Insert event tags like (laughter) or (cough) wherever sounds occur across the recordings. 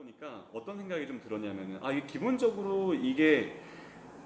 보니까 어떤 생각이 좀 들었냐면은 아 이게 기본적으로 이게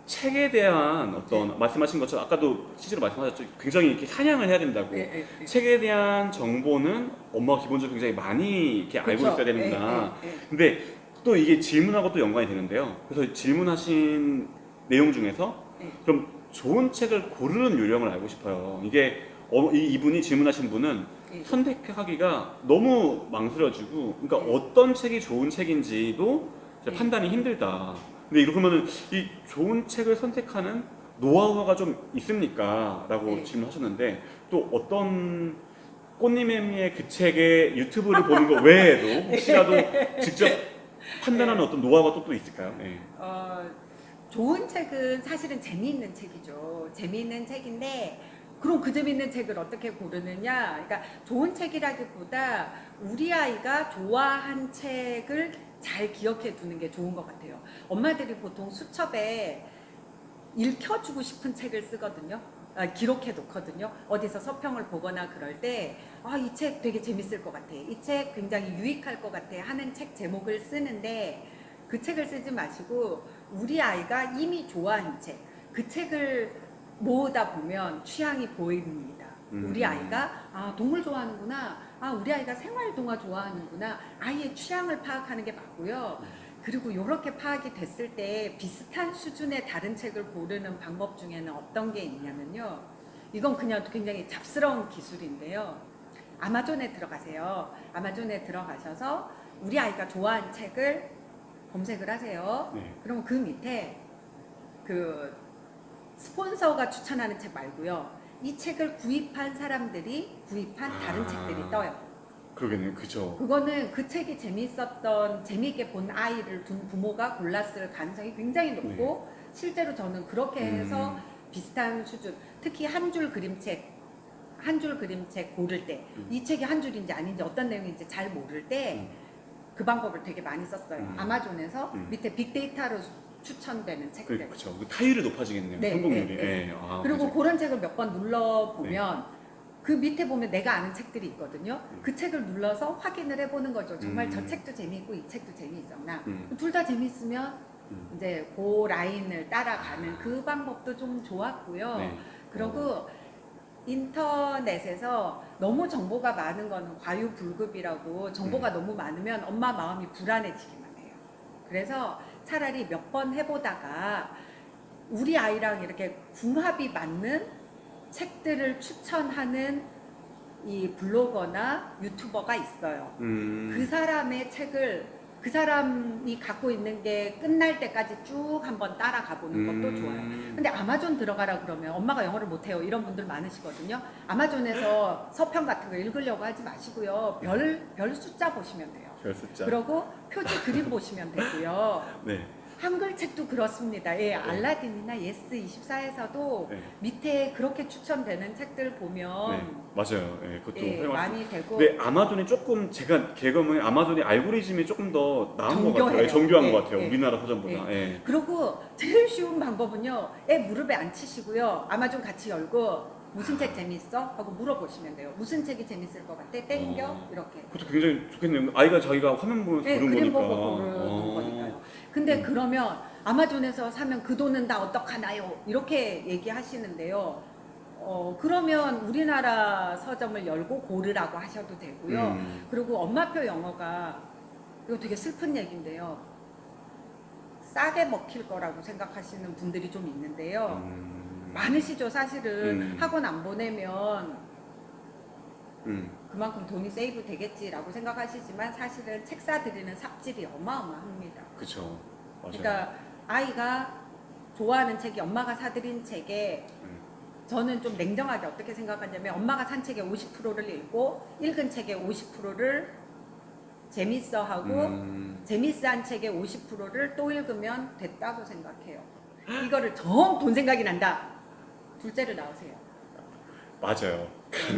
책에 대한 어떤 네. 말씀하신 것처럼 아까도 실제로 말씀하셨죠 굉장히 이렇게 사냥을 해야 된다고 예, 예, 예. 책에 대한 정보는 엄마가 기본적으로 굉장히 많이 이렇게 알고 그쵸? 있어야 되는구나 예, 예, 예. 근데 또 이게 질문하고 또 연관이 되는데요 그래서 질문하신 내용 중에서 네. 그럼 좋은 책을 고르는 요령을 알고 싶어요 이게 어, 이, 이분이 질문하신 분은 예. 선택하기가 너무 망설여지고 그러니까 네. 어떤 책이 좋은 책인지도 네. 판단이 힘들다. 근데 이러면은 이 좋은 책을 선택하는 노하우가 좀 있습니까? 라고 네. 질문하셨는데 또 어떤 꽃님의 그 책의 유튜브를 보는 것 외에도 (laughs) 혹시라도 직접 판단하는 네. 어떤 노하우가 또, 또 있을까요? 네. 어, 좋은 책은 사실은 재미있는 책이죠. 재미있는 책인데 그럼 그 재미있는 책을 어떻게 고르느냐? 그러니까 좋은 책이라기보다 우리 아이가 좋아한 책을 잘 기억해 두는 게 좋은 것 같아요. 엄마들이 보통 수첩에 읽혀주고 싶은 책을 쓰거든요. 아, 기록해 놓거든요. 어디서 서평을 보거나 그럴 때, 아, 이 책 되게 재밌을 것 같아. 이 책 굉장히 유익할 것 같아. 하는 책 제목을 쓰는데, 그 책을 쓰지 마시고, 우리 아이가 이미 좋아하는 책, 그 책을 모으다 보면 취향이 보입니다. 음. 우리 아이가, 아, 동물 좋아하는구나. 아, 우리 아이가 생활 동화 좋아하는구나. 아이의 취향을 파악하는 게 맞고요. 그리고 이렇게 파악이 됐을 때 비슷한 수준의 다른 책을 고르는 방법 중에는 어떤 게 있냐면요. 이건 그냥 굉장히 잡스러운 기술인데요. 아마존에 들어가세요. 아마존에 들어가셔서 우리 아이가 좋아하는 책을 검색을 하세요. 네. 그러면 그 밑에 그 스폰서가 추천하는 책 말고요. 이 책을 구입한 사람들이 구입한 다른 아. 책들이 떠요. 그러겠네요. 그죠. 그거는 그 책이 재밌었던 재미있게 본 아이를 둔 부모가 골랐을 가능성이 굉장히 높고 실제로 저는 그렇게 해서 네. 음. 비슷한 수준 특히 한 줄 그림책 한 줄 그림책 고를 때 이 음. 책이 한 줄인지 아닌지 어떤 내용인지 잘 모를 때그 방법을 되게 많이 썼어요 음. 아마존에서 음. 밑에 빅데이터로 추천되는 그, 책들 그쵸. 그 타율이 높아지겠네요. 네, 성공률이. 네, 네. 예. 아, 그리고 그죠. 그런 책을 몇 번 눌러보면 그 밑에 보면 내가 아는 책들이 있거든요. 음. 그 책을 눌러서 확인을 해보는 거죠. 정말 음. 저 책도 재미있고 이 책도 재미있었나. 음. 둘 다 재미있으면 음. 이제 그 라인을 따라가는 그 방법도 좀 좋았고요. 네. 그리고 인터넷에서 너무 정보가 많은 거는 과유불급이라고 정보가 음. 너무 많으면 엄마 마음이 불안해지기만 해요. 그래서 차라리 몇 번 해보다가 우리 아이랑 이렇게 궁합이 맞는 책들을 추천하는 이 블로거나 유튜버가 있어요. 음. 그 사람의 책을 그 사람이 갖고 있는 게 끝날 때까지 쭉 한번 따라가 보는 것도 음. 좋아요. 근데 아마존 들어가라 그러면 엄마가 영어를 못해요 이런 분들 많으시거든요. 아마존에서 서평 같은 거 읽으려고 하지 마시고요. 별, 별 숫자 보시면 돼요. 별 숫자. 그리고 표지 그림 보시면 되고요. 네. 한글 책도 그렇습니다. 예, 알라딘이나 예스24에서도 네. 밑에 그렇게 추천되는 책들 네. 보면 맞아요. 예, 그것도 예, 활용할 수 많이 되고 근데 아마존이 조금 제가 개감은 아마존이 알고리즘이 조금 더 나은 것 같아요. 정교해요. 예, 정교한 예, 것 같아요. 예. 우리나라 서점보다. 예. 그리고 제일 쉬운 방법은요. 애 무릎에 안 치시고요. 아마존 같이 열고 무슨 책 재밌어? 하고 물어보시면 돼요. 무슨 책이 재밌을 것 같아? 땡겨? 어. 이렇게. 그것도 굉장히 좋겠네요. 아이가 자기가 화면 보면서 네, 고른 그림 거니까. 보고 고르는 어. 거니까요. 근데 음. 그러면 아마존에서 사면 그 돈은 다 어떡하나요? 이렇게 얘기하시는데요. 어, 그러면 우리나라 서점을 열고 고르라고 하셔도 되고요. 음. 그리고 엄마표 영어가 이거 되게 슬픈 얘기인데요. 싸게 먹힐 거라고 생각하시는 분들이 좀 있는데요. 음. 많으시죠, 사실은. 음. 학원 안 보내면 음. 그만큼 돈이 세이브 되겠지라고 생각하시지만 사실은 책 사드리는 삽질이 어마어마합니다. 그쵸. 맞아요. 그러니까 아이가 좋아하는 책이 엄마가 사드린 책에 음. 저는 좀 냉정하게 어떻게 생각하냐면 엄마가 산 책의 50%를 읽고 읽은 책의 50%를 재밌어 하고 음. 재밌어한 책의 50%를 또 읽으면 됐다고 생각해요. 이거를 정 돈 생각이 난다. 둘째를 낳으세요. 맞아요.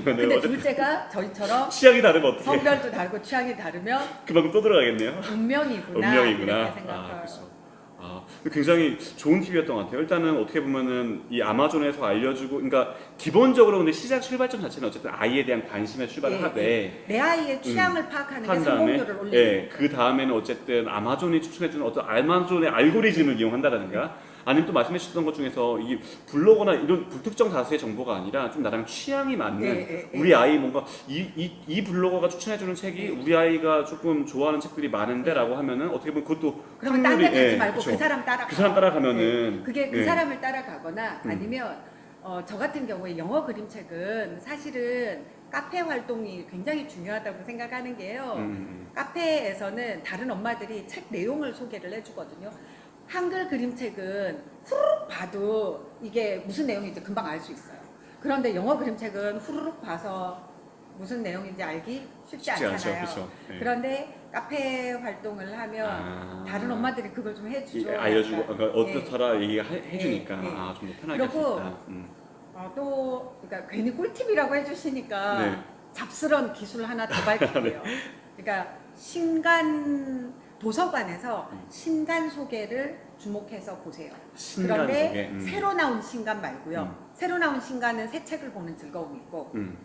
근데 그러면 둘째가 저희처럼 취향이 다르면 어떻게? 성별도 다르고 취향이 다르면 그만큼 또 들어가겠네요. 운명이구나, 운명이구나. 이렇게 아, 생각해요. 그렇죠. 아, 아, 굉장히 좋은 팁이었던 것 같아요. 일단은 어떻게 보면은 이 아마존에서 알려주고, 그러니까 기본적으로 근데 시작 출발점 자체는 어쨌든 아이에 대한 관심에 출발을 예, 하되 내 아이의 취향을 파악하는 게 한 다음에, 성공률을 올리는 예, 그 다음에는 어쨌든 아마존이 추천해주는 어떤 아마존의 알고리즘을 이용한다든가, 아니면 또 말씀해 주셨던 것 중에서 이 블로거나 이런 불특정 다수의 정보가 아니라 좀 나랑 취향이 맞는 예, 예, 예. 우리 아이 뭔가 이, 이, 이 블로거가 추천해 주는 책이 우리 아이가 조금 좋아하는 책들이 많은데라고 하면은 어떻게 보면 그것도 그러면 딴데 확률이- 가지 예, 말고 그쵸. 그 사람 따라가. 그 사람 따라가면은 그게 그 예. 사람을 따라가거나 음. 아니면 어, 저 같은 경우에 영어 그림책은 사실은 카페 활동이 굉장히 중요하다고 생각하는 게요. 음, 카페에서는 다른 엄마들이 책 내용을 소개를 해주거든요. 한글 그림책은 후루룩 봐도 이게 무슨 내용인지 금방 알 수 있어요. 그런데 영어 그림책은 후루룩 봐서 무슨 내용인지 알기 쉽지, 쉽지 않죠, 않잖아요. 그렇죠. 예. 그런데 카페 활동을 하면 아. 다른 엄마들이 그걸 좀 해주죠. 이- 알려주고. 그러니까 예. 어떻더라 얘기가 해- 해주니까 예, 예. 아 좀 더 편하게 할 수 있다. 음. 어, 또 그러니까 괜히 꿀팁이라고 해주시니까 네. 잡스런 기술 하나 더 (laughs) 밝힐게요. 그러니까 신간 도서관에서 음. 신간 소개를 주목해서 보세요. 신간 그런데 속에 음. 새로 나온 신간 말고요. 음. 새로 나온 신간은 새 책을 보는 즐거움이 있고, 음.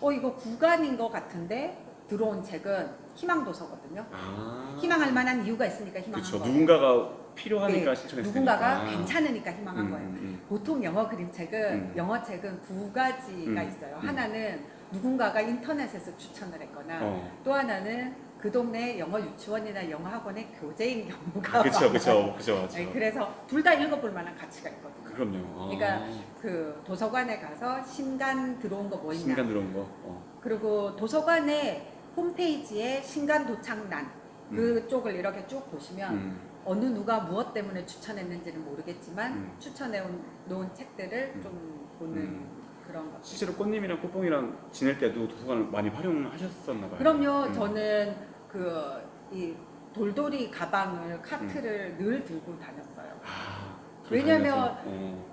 어 이거 구간인 것 같은데 들어온 책은 희망 도서거든요. 아. 희망할 만한 이유가 있으니까 희망한 그렇죠. 거예요. 누군가가 필요하니까 네, 신청했으니까. 누군가가 괜찮으니까 희망한 음, 거예요. 음, 보통 영어 그림책은 음. 영어 책은 두 가지가 음, 있어요. 음. 하나는 누군가가 인터넷에서 추천을 했거나 어. 또 하나는 그 동네 영어 유치원이나 영어 학원의 교재인 경우가 그렇죠. 그렇죠, 그렇죠, 네. 그래서 둘 다 읽어볼 만한 가치가 있거든요. 그럼요. 아. 그러니까 그 도서관에 가서 신간 들어온 거 뭐 있나 신간 들어온 거. 어. 그리고 도서관의 홈페이지에 신간 도착란 음. 그쪽을 이렇게 쭉 보시면 음. 어느 누가 무엇 때문에 추천했는지는 모르겠지만 음. 추천해 놓은 책들을 음. 좀 보는 음. 그런 것. 실제로 꽃님이랑 꽃봉이랑 지낼 때도 도서관을 많이 활용하셨었나 봐요. 그럼요. 음. 저는 그 이 돌돌이 가방을 카트를 늘 들고 다녔어요. 아, 왜냐면 다녀서, 어.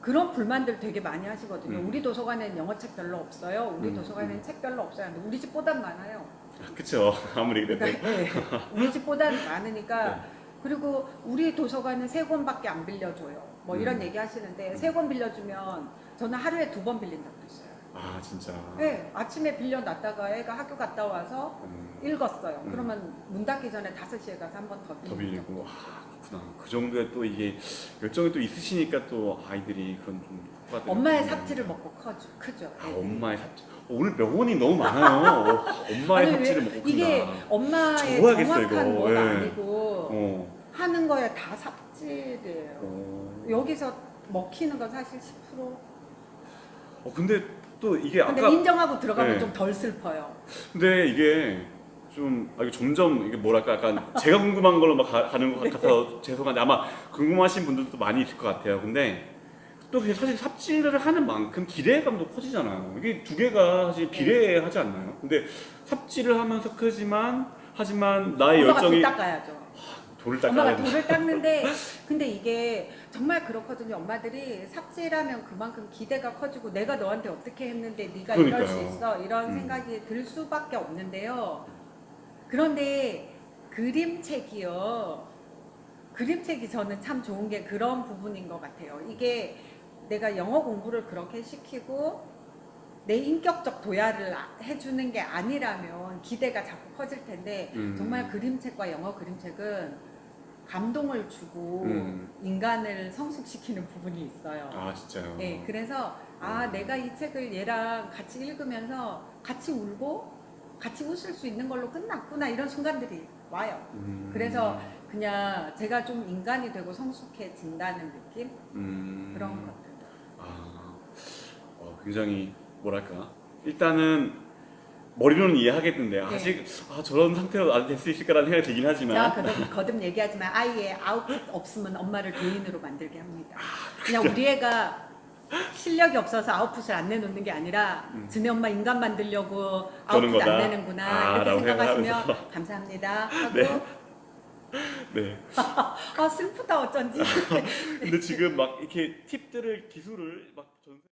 그런 불만들 되게 많이 하시거든요. 음. 우리 도서관엔 영어책 별로 없어요. 우리 음, 도서관엔 음. 책 별로 없어요. 근데 우리 집보단 많아요. 아, 그쵸. (laughs) 아무리 그래도. 그러니까 네. 우리 집보단 많으니까 네. 그리고 우리 도서관은 세 권밖에 안 빌려줘요. 뭐 이런 음. 얘기 하시는데 음. 세권 빌려주면 저는 하루에 두 번 빌린 적도 있어요. 아, 진짜. 네, 아침에 빌려놨다가 애가 학교 갔다 와서 음. 읽었어요. 음. 그러면 문 닫기 전에 5시에 가서 한 번 더 빌리고. 더 빌리고 아 그렇구나 그 정도의 또 이게 열정이 또 있으시니까 또 아이들이 그런 좀 엄마의. 삽질을 먹고 커죠. 크죠. 아 애들이. 엄마의 삽질 어, 오늘 명언이 너무 많아요 (laughs) 어, 엄마의 아니, 삽질을 왜- 먹고 이게 큰다 엄마의 적어야겠어, 정확한 이거. 뭐가 예. 아니고 어, 하는 거에 다 삽질이에요. 어. 여기서 먹히는 건 사실 10%. 어, 근데 또 이게 근데 아까 인정하고 들어가면 네. 좀 덜 슬퍼요. 근데 이게 좀 아, 이게 점점 이게 뭐랄까 약간 제가 궁금한 걸로 막 가, 가는 것 같아서 (laughs) 죄송한데 아마 궁금하신 분들도 많이 있을 것 같아요. 근데 또 그게 사실 삽질을 하는 만큼 기대감도 커지잖아요. 이게 두 개가 사실 비례하지 않나요? 근데 삽질을 하면서 크지만 하지만 나의 열정이 돌 닦아야죠. 돌을 엄마가 닦아야. 돌을 닦는데 근데 이게 정말 그렇거든요. 엄마들이 삽질하면 그만큼 기대가 커지고 내가 너한테 어떻게 했는데 네가 이럴 수 그러니까요. 있어 이런 음. 생각이 들 수밖에 없는데요. 그런데 그림책이요. 그림책이 저는 참 좋은 게 그런 부분인 것 같아요. 이게 내가 영어 공부를 그렇게 시키고 내 인격적 도야를 아- 해주는 게 아니라면 기대가 자꾸 커질 텐데 음. 정말 그림책과 영어 그림책은 감동을 주고 음. 인간을 성숙시키는 부분이 있어요. 아 진짜요. 네, 그래서 아 음. 내가 이 책을 얘랑 같이 읽으면서 같이 울고 같이 웃을 수 있는 걸로 끝났구나 이런 순간들이 와요. 음. 그래서 그냥 제가 좀 인간이 되고 성숙해진다는 느낌 음. 그런 것들. 아, 어, 굉장히 뭐랄까 일단은 머리로는 이해하겠는데 네. 아직 아, 저런 상태로 안될수 있을까라는 생각이 들긴 하지만 제가 거듭, 거듭 얘기하지만 아이의 아웃풋 없으면 엄마를 죄인으로 만들게 합니다. 아, 그냥 우리 애가 실력이 없어서 아웃풋을 안 내놓는 게 아니라 음. 지네 엄마 인간 만들려고 그러는 아웃풋 안 거다. 내는구나 아, 이렇게 생각하시면 생각하면서. (laughs) 감사합니다 하고 네. 네. (laughs) 아 슬프다 어쩐지 (laughs) 근데 지금 막 이렇게 팁들을 기술을 막 전.